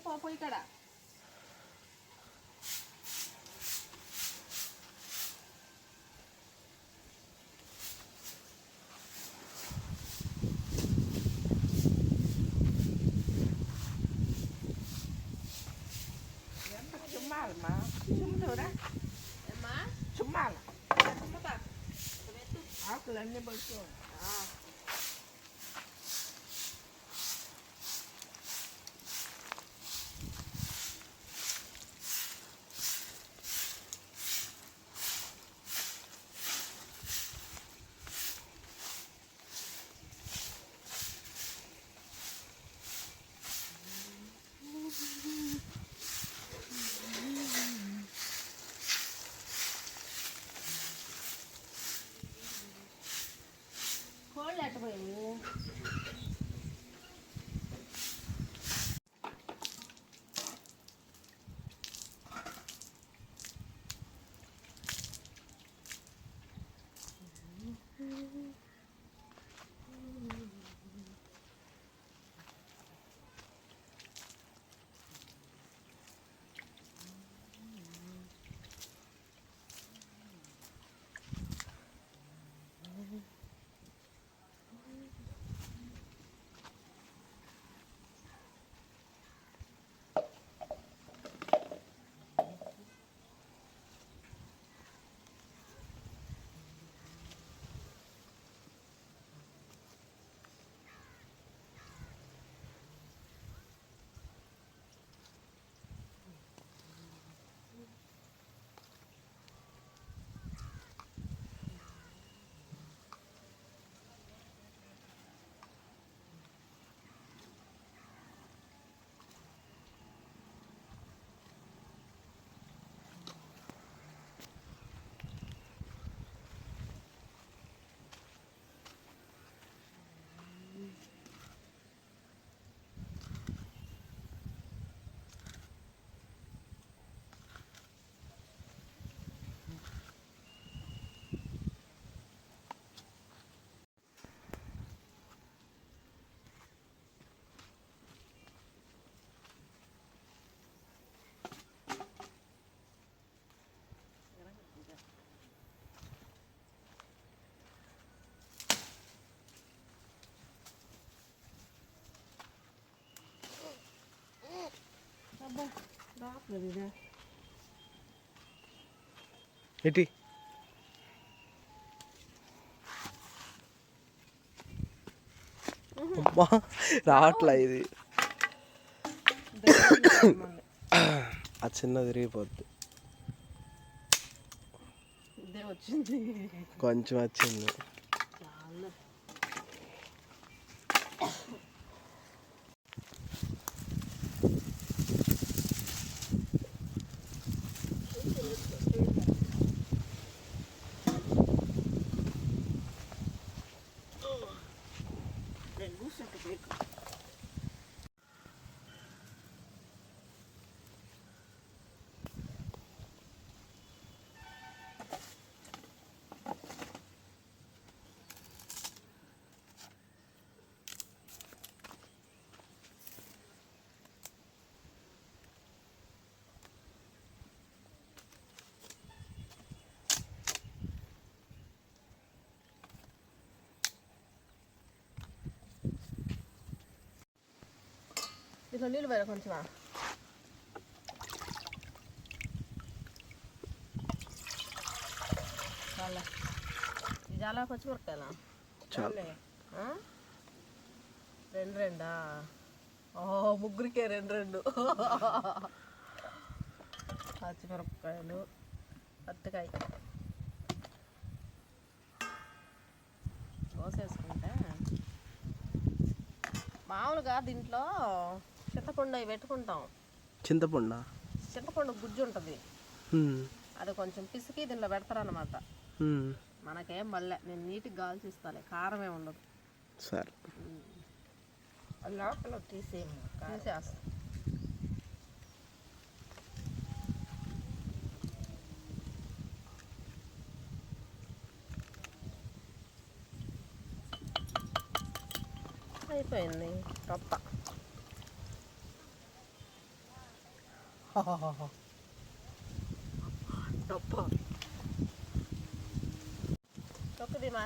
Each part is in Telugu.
పోయి ఇక్కడ చుమ్మాలమ్మా చుమ్మురా ఏమ్మా చుమ్మాల చుమ్ముతా ఆకులన్నీ పడుతూ అబ్బా రావట్లేదు ఇదే. రావట్లే ఆ చిన్న తిరిగిపోద్ది. కొంచెం వచ్చింది చాలా నేను కూర్చుంటే పోయి దీంట్లో నీళ్ళు పోయారు కొంచెమా చాలా ఇది చాలా పచ్చిమిరపకాయలా? రెండు రెండా ఓహో ముగ్గురికే రెండు రెండు పచ్చిమిరపకాయలు పత్తికాయ కోసేసుకుంటే మామూలుగా దీంట్లో చింతపండు అవి పెట్టుకుంటాం. చింతపండు? చింతపండు గుజ్జు ఉంటుంది. అది కొంచెం పిసికి దీనిలో పెడతారనమాట మనకేం మళ్ళీ నేను నీట్గా గాల్చిస్తాలే కారమే ఉండదు. సరే. లోపల తీసేయము తీసేస్తా. అయిపోయింది రొప్ప డబ్బ తొక్కుదిమా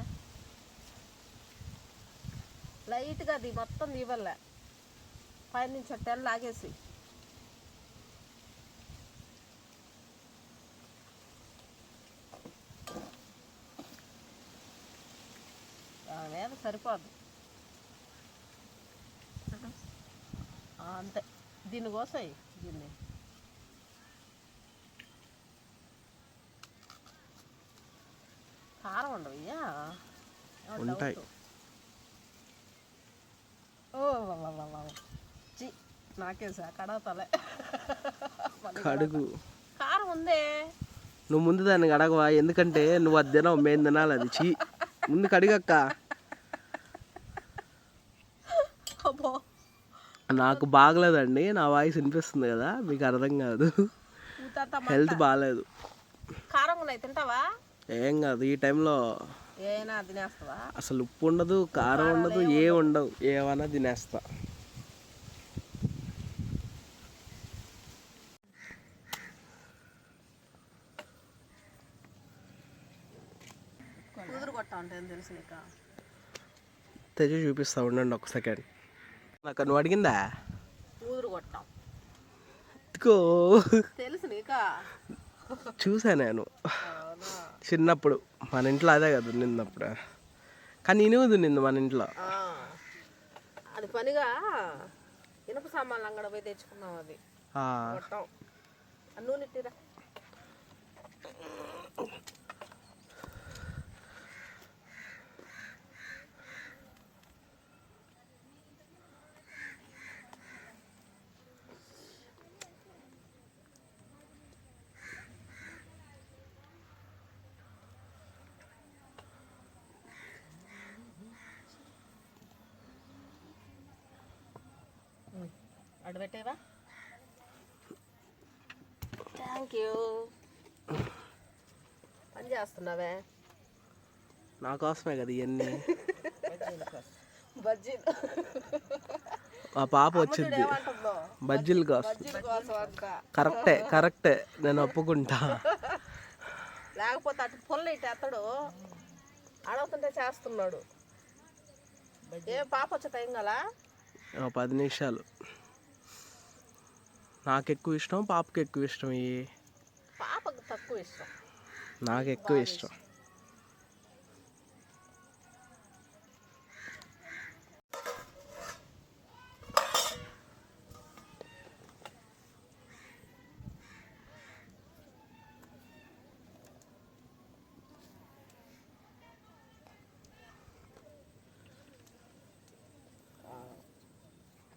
లైట్గా అది మొత్తం తీవల్ల పైనుంచి తెల్ల లాగేసి మీద సరిపోదు అంతే. దీన్ని కోసాయి దీన్ని కారం ఏమో ఉంటాయి. ఓ. చి కడగతలే. కడుగు. కారం ఉందే. నువ్వు ముందు దాన్ని కడగవా? ఎందుకంటే నువ్వు అది తినవు మేము తినాలి అది. చీ ముందు కడిగక్క. నాకు బాగలేదండి నా వాయిస్ వినిపిస్తుంది కదా మీకు అర్థం కాదు. హెల్త్ బాగాలేదు కారం తింటావా? ఏం కాదు ఈ టైంలో అసలు ఉప్పు ఉండదు కారం ఉండదు ఏ ఉండవు ఏమన్నా తినేస్తా. తెచ్చి చూపిస్తా ఉండండి ఒక సెకండ్. నాకు నువ్వు అడిగిందా? కొట్టాం. తెలుసు నీకా? చూసా నేను. చిన్నప్పుడు మన ఇంట్లో అదే కదా నిన్నప్పుడు కానీ ఇనుగుదు నింది మన ఇంట్లో. అది పనిగా ఇనుప సామాన్లు అంగడ పోయి తెచ్చుకున్నాం అది నూనె అడబెట్టేవా థ్యాంక్ యూ పని చేస్తున్నావే? నా కోసమే కదా ఇవన్నీ బజ్జీలు. మా పాప వచ్చింది. బజ్జీల కోసం. కరెక్టే కరెక్టే. నేను ఒప్పుకుంటా. లేకపోతే అటు పొల్ల ఇటు ఎత్తడు. అడవుతుంటే చేస్తున్నాడు. ఏ పాప వచ్చే టైం గలా పది నిమిషాలు. నాకు ఎక్కువ ఇష్టం పాపకి ఎక్కువ ఇష్టం ఈ పాపకు తక్కువ ఇష్టం నాకు ఎక్కువ ఇష్టం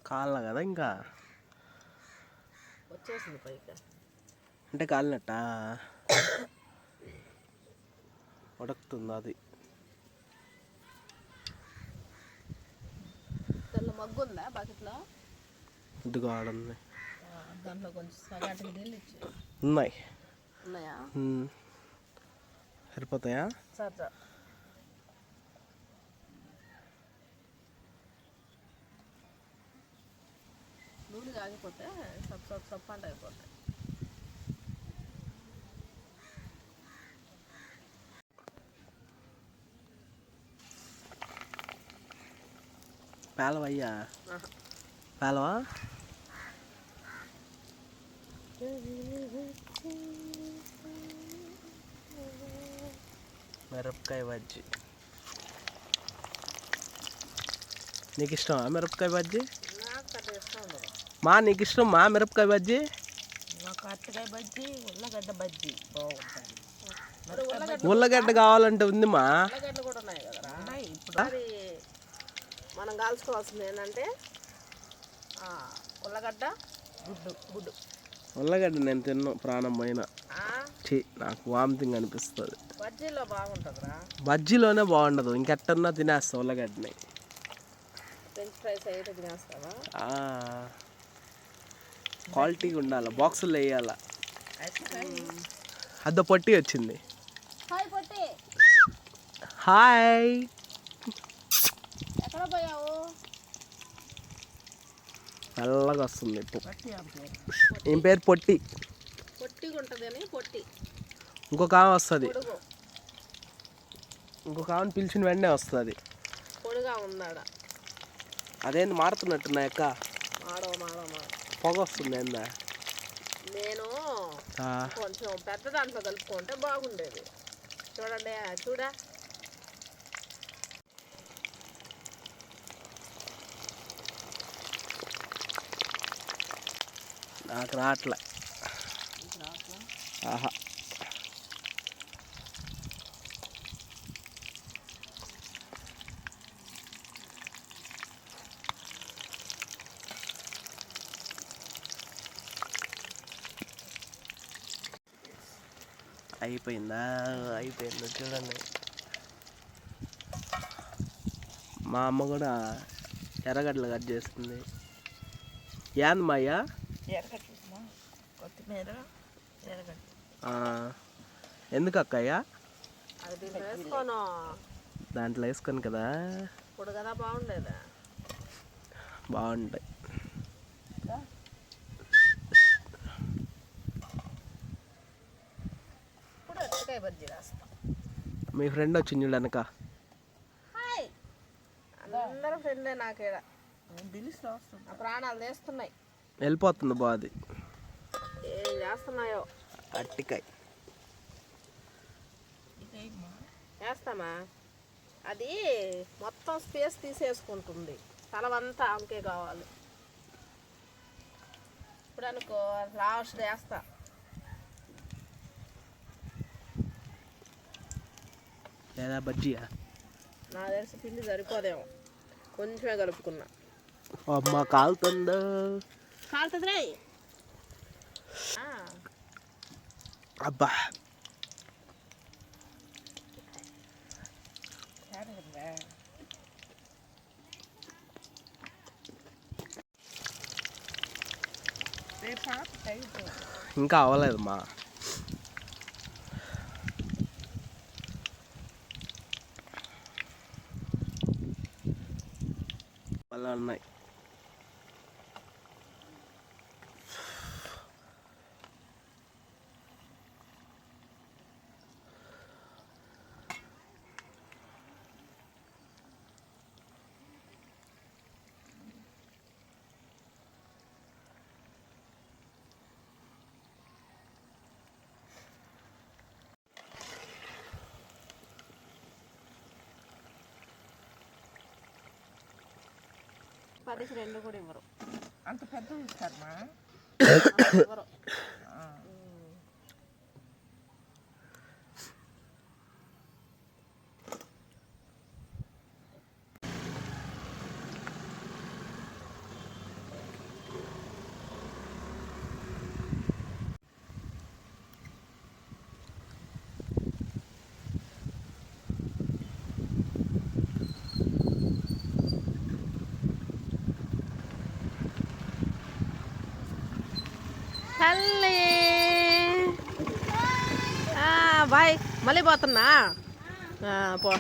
కాళ్ళ కదా ఇంకా వచ్చేసింది పైకి. అంటే కాలినట్ట ఉడుకుతుంది అది. తెల్ల మగ్గు ఉందా బకెట్లో? ఇదిగో ఆడుంది దాంట్లో కొంచెం సగాటికి నీళ్ళు ఇచ్చి ఉన్నాయి. ఉన్నాయా. సరిపోతాయా? సార్. కాగిపోతే సప్ సప్ సప్ అంట అయిపోతాయి పేలవయ్యా. పేలవా? మిరపకాయ బజ్జీ. నీకు ఇష్టమా మిరపకాయ బజ్జీ? నాకు ఇష్టం మా నీకు ఇష్టం మా మిరపకాయ బజ్జీ. నాకు అరటికాయ బజ్జీ ఉల్లగడ్డ బజ్జీ. బాగుంటుంది. మరి ఉల్లగడ్డ ఉల్లగడ్డ కావాలంటే ఉంది మా. కూడా ఉన్నాయి ఇప్పుడు. మనం కాల్చుకోవాల్సింది ఏంటంటే ఆ, ఉల్లగడ్డ గుడ్డు గుడ్డు. ఉల్లగడ్డ నేను తిన్ను ప్రాణం ఛీ నాకు వామిటింగ్ అనిపిస్తుంది. బజ్జీలో బాగుంటుందిరా బజ్జీలోనే బాగుండదు. ఇంకెట్టన్నా తినేస్తా ఉల్లగడ్డని. ఫ్రెంచ్ ఫ్రైస్ అయితే తినేస్తావా? క్వాలిటీగా ఉండాలి? బాక్సులు వేయాల? అద్ద పొట్టి వచ్చింది. హాయ్ చల్లగా వస్తుంది ఈమె పేరు? పొట్టి. ఇంకొక ఆమె వస్తుంది. ఇంకొక ఆమెను పిలిచిన వెంటనే వస్తుంది. అదేంది మారుతున్నట్టున్నా మాడవ మాడవ మాడవ పొగ వస్తుంది ఏందా? నేను కొంచెం పెద్ద దాంట్లో కలుపుకుంటే బాగుండేది. చూడండి చూడా? నాకు రావట్లే? ఆహా. అయిపోయిందా? అయిపోయింది చూడండి. మా అమ్మ కూడా ఎర్రగడ్డలు కట్ చేస్తుంది. ఏంది మాయ్యా? కొత్తిమీర ఎందుకు అక్కయ్య? దీంట్లో వేసుకోను కదా? బాగుండేది? బాగుంటాయి. అరటికాయ బజ్జీ వేస్తాం మీ ఫ్రెండ్ వచ్చింది చూడు వెనక. హాయ్. అందరూ ఫ్రెండే నాకేడ. నా ప్రాణాలు తీస్తున్నాయి. వెళ్ళిపోతుంది బాది ఏం చేస్తున్నాయో? అట్టికాయ. వేస్తామా అది మొత్తం స్పేస్ తీసేసుకుంటుంది. తలవంతా ఆమెకే కావాలి. ఇప్పుడు అనుకో లాస్ట్ వేస్తా. లేదా బజ్జీయా? నా తెలిసి పిండి సరిపోదేమో. కొంచెమే కలుపుకున్నా. అమ్మ కాలుతుందో? కాలుతుంది అబ్బా. ఇంకా అవ్వలేదు మా అలా పదికి రెండు కూడా ఇవ్వరు. అంత పెద్ద ఇస్తారమ్మా. ఇవ్వరు. తల్లి. బాయ్. మళ్ళీ పోతున్నా? ఆ, పో.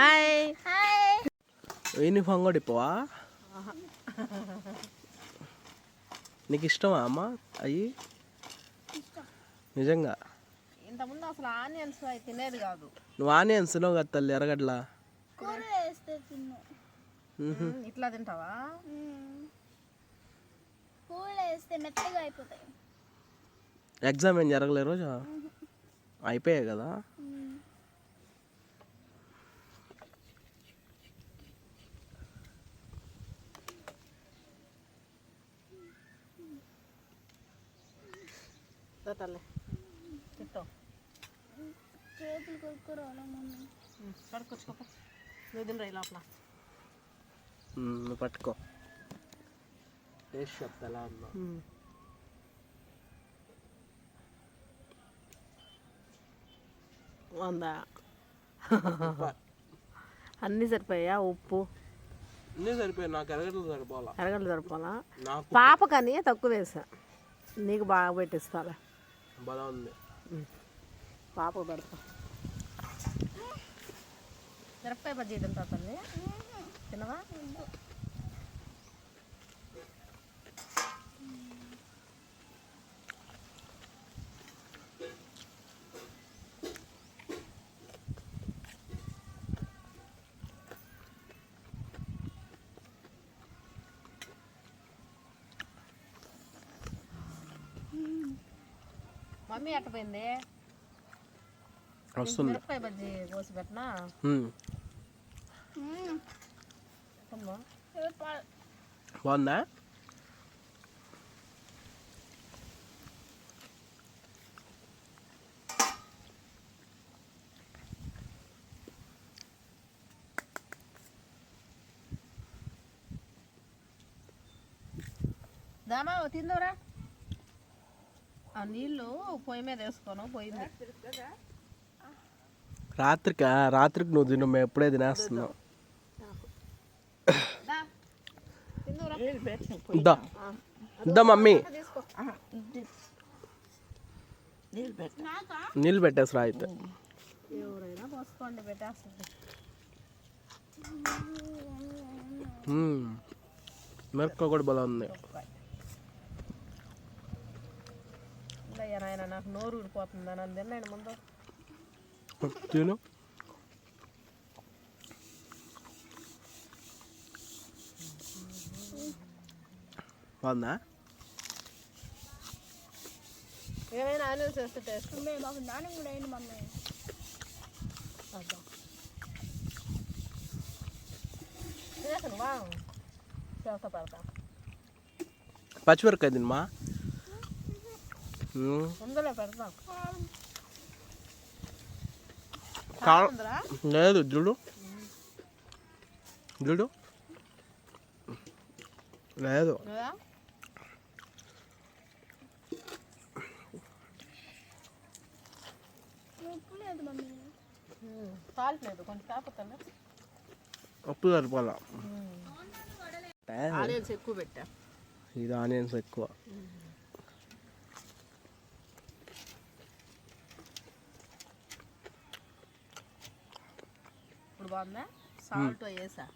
హాయ్. యూనిఫామ్ కూడా ఇప్పవా? నీకు ఇష్టమా అమ్మ? అయ్యి? నిజంగా? ఇంతకుముందు అసలు ఆనియన్స్ అవి తినేది కాదు. నువ్వు ఆనియన్స్ తినవు కదా తల్లి ఎర్రగడ్ల కూర వేస్తే తిన్ను. ఇట్లా తింటావా? కూర వేస్తే మెత్తగా అయిపోతాయి. ఎగ్జామ్ ఏం జరగలే రోజు? అయిపోయాయి కదా? దా తల్లి. చేతులు కొనుక్కోరాలా మమ్మీ? కడుక్కొచ్చుకోపో నువ్వు తినరా ఈ లోపల? మ్, నువ్వు పట్టుకో. టేస్ట్ చెప్తా ఎలా ఉందో ఉందా అన్నీ సరిపోయా ఉప్పు? అన్నీ సరిపోయాయి. నాకు ఎర్రగడ్డలు సరిపోవాలా? పాపకని తక్కువ వేసా. నీకు బాగా పెట్టిస్తాలే బలం ఉంది. పాపకు పెడతా. మిరపకాయ బజ్జీ తింటా తల్లి తినవా? మమ్మీ ఎట్టపోయింది? వస్తుంది. మిరపకాయ బజ్జీ కోసి పెట్టినా? బాగుందా? దామా తిందోరా? ఆ నీళ్ళు పొయ్యి మీద వేసుకోను పోయింది. రాత్రికి? రాత్రికి నువ్వు తిను మేము ఎప్పుడే తినేస్తున్నావు ఇద్దా మమ్మీ. నీళ్ళు పెట్ట. నీళ్ళు పెట్టేసి రా అయితే. మిరపకాయ కూడా బాగా ఉంది. నాకు నోరు ఊడిపోతుంది? అని తిన్నాను ముందు. తిను. బాగుందా? ఏమైనా ఆనియన్స్ వేస్తే టేస్ట్ మమ్మీ మాకు నాన్న కూడా అయింది మమ్మీ తినమా? ఉమ్. ముందులో పెడతాం. కారం లేదు చూడు. చూడు. లేదు లేదా ఉప్పు లేదు మమ్మీ సాల్ట్ లేదు కొంచెం కాకపోతే ఉప్పు సరిపోలా ఆనియన్స్ ఎక్కువ పెట్టా ఇది ఆనియన్స్ ఎక్కువ ఇప్పుడు బాగుందా సాల్ట్ వేసా